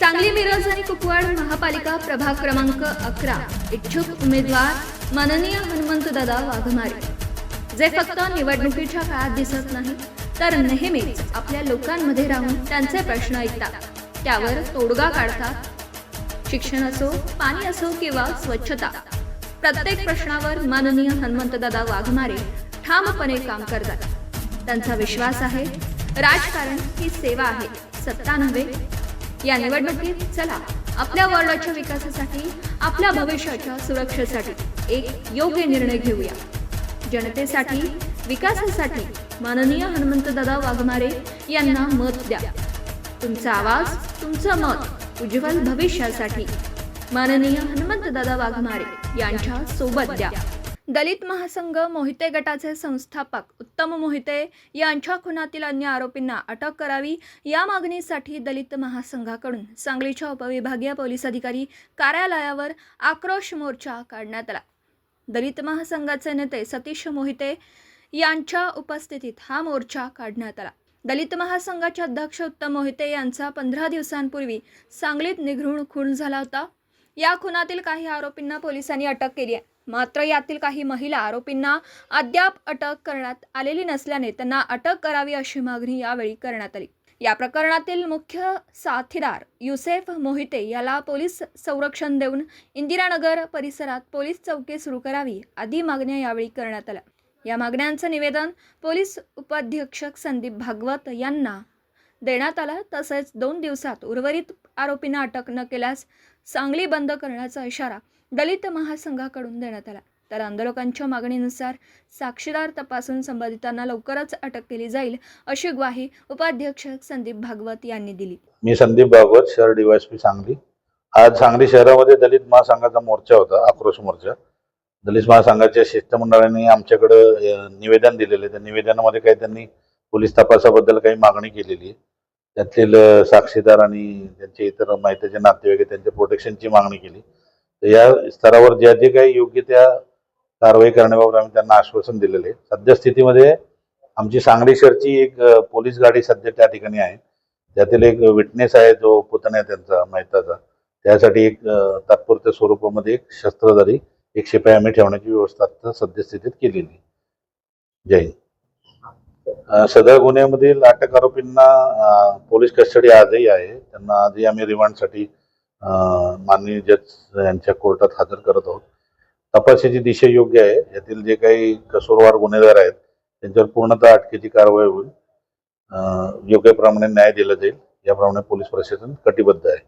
सांगली मिरज आणि कुपवाड महापालिका प्रभाग क्रमांक अकरा. इच्छुक उमेदवार माननीय हनुमंतदादा वाघमारे. जे फक्त निवडणुकीच्या काळात दिसत नाही तर नेहमीच आपल्या लोकांमध्ये राहून त्यांचे प्रश्न ऐकतात. त्यावर तोडगा काढतात. शिक्षण असो पाणी असो किंवा स्वच्छता प्रत्येक प्रश्नावर माननीय हनुमंतदादा वाघमारे ठामपणे काम करतात. त्यांचा विश्वास आहे. राजकारण ही सेवा आहे. सत्ता नव्हे या निवडणुकीत चला आपल्या वॉर्डाच्या विकासासाठी आपल्या भविष्याच्या सुरक्षेसाठी एक योग्य निर्णय घेऊया. जनतेसाठी विकासासाठी माननीय हनुमंतदादा वाघमारे यांना मत द्या. तुमचा आवाज तुमचं मत उज्ज्वल भविष्यासाठी माननीय हनुमंतदादा वाघमारे यांच्या सोबत द्या. दलित महासंघ मोहिते गटाचे संस्थापक उत्तम मोहिते यांच्या खुनातील अन्य आरोपींना अटक करावी या मागणीसाठी दलित महासंघाकडून सांगलीच्या उपविभागीय पोलीस अधिकारी कार्यालयावर आक्रोश मोर्चा काढण्यात आला. दलित महासंघाचे नेते सतीश मोहिते यांच्या उपस्थितीत हा मोर्चा काढण्यात आला. दलित महासंघाचे अध्यक्ष उत्तम मोहिते यांचा पंधरा दिवसांपूर्वी सांगलीत निघृण खून झाला होता. या खुनातील काही आरोपींना पोलिसांनी अटक केली आहे. मात्र यातील काही महिला आरोपींना अद्याप अटक करण्यात आलेली नसल्याने त्यांना अटक करावी अशी मागणी यावेळी करण्यात आली. या प्रकरणातील मुख्य साथीदार युसेफ मोहिते याला पोलीस संरक्षण देऊन इंदिरानगर परिसरात पोलीस चौकी सुरू करावी आदी मागण्या यावेळी करण्यात आल्या. या मागण्यांचं निवेदन पोलीस उपाध्यक्षक संदीप भागवत यांना देण्यात आलं. तसेच दोन दिवसात उर्वरित आरोपींना अटक न केल्यास सांगली बंद करण्याचा इशारा दलित महासंघाकडून देण्यात आला. तर आंदोलकांच्या मागणीनुसार साक्षीदार तपासून संबंधितांना लवकरच अटक केली जाईल अशी ग्वाही उपाध्यक्ष संदीप भागवत यांनी दिली. मी संदीप भागवत शहर डीवायसपी सांगली. आज सांगली शहरामध्ये दलित महासंघाचा मोर्चा होता आक्रोश मोर्चा. दलित महासंघाच्या शिष्टमंडळाने आमच्याकडे निवेदन दिलेले त्या निवेदनामध्ये काही त्यांनी पोलीस तपासाबद्दल काही मागणी केलेली आहे. त्यातील साक्षीदार आणि त्यांचे इतर माहितीचे नातेवाईक त्यांच्या प्रोटेक्शनची मागणी केली. या स्तरावर ज्या जे काही योग्य त्या कारवाई करण्याबाबत आम्ही त्यांना आश्वासन दिलेले आहे. सद्यस्थितीमध्ये आमची सांगली शहरची एक पोलीस गाडी सध्या त्या ठिकाणी आहे. त्यातील एक विटनेस आहे जो पुतण्या आहे त्यांचा मेहताचा त्यासाठी एक तात्पुरत्या स्वरूपामध्ये एक शस्त्रधारी एक शिपाई आम्ही ठेवण्याची व्यवस्था आता सद्यस्थितीत केलेली जय हिंद. सदर गुन्ह्यामधील अटक आरोपींना पोलीस कस्टडी आजही आहे. त्यांना आजही आम्ही रिमांडसाठी साठी माननीय जज यांच्या कोर्टात हजर करत आहोत. तपासाची दिशा योग्य आहे. यातील जे काही कसूरवार गुन्हेगार आहेत त्यांच्यावर पूर्णतः अटकेची कारवाई होईल. योग्य प्रमाणे न्याय दिला जाईल. याप्रमाणे पोलीस प्रशासन कटिबद्ध आहे.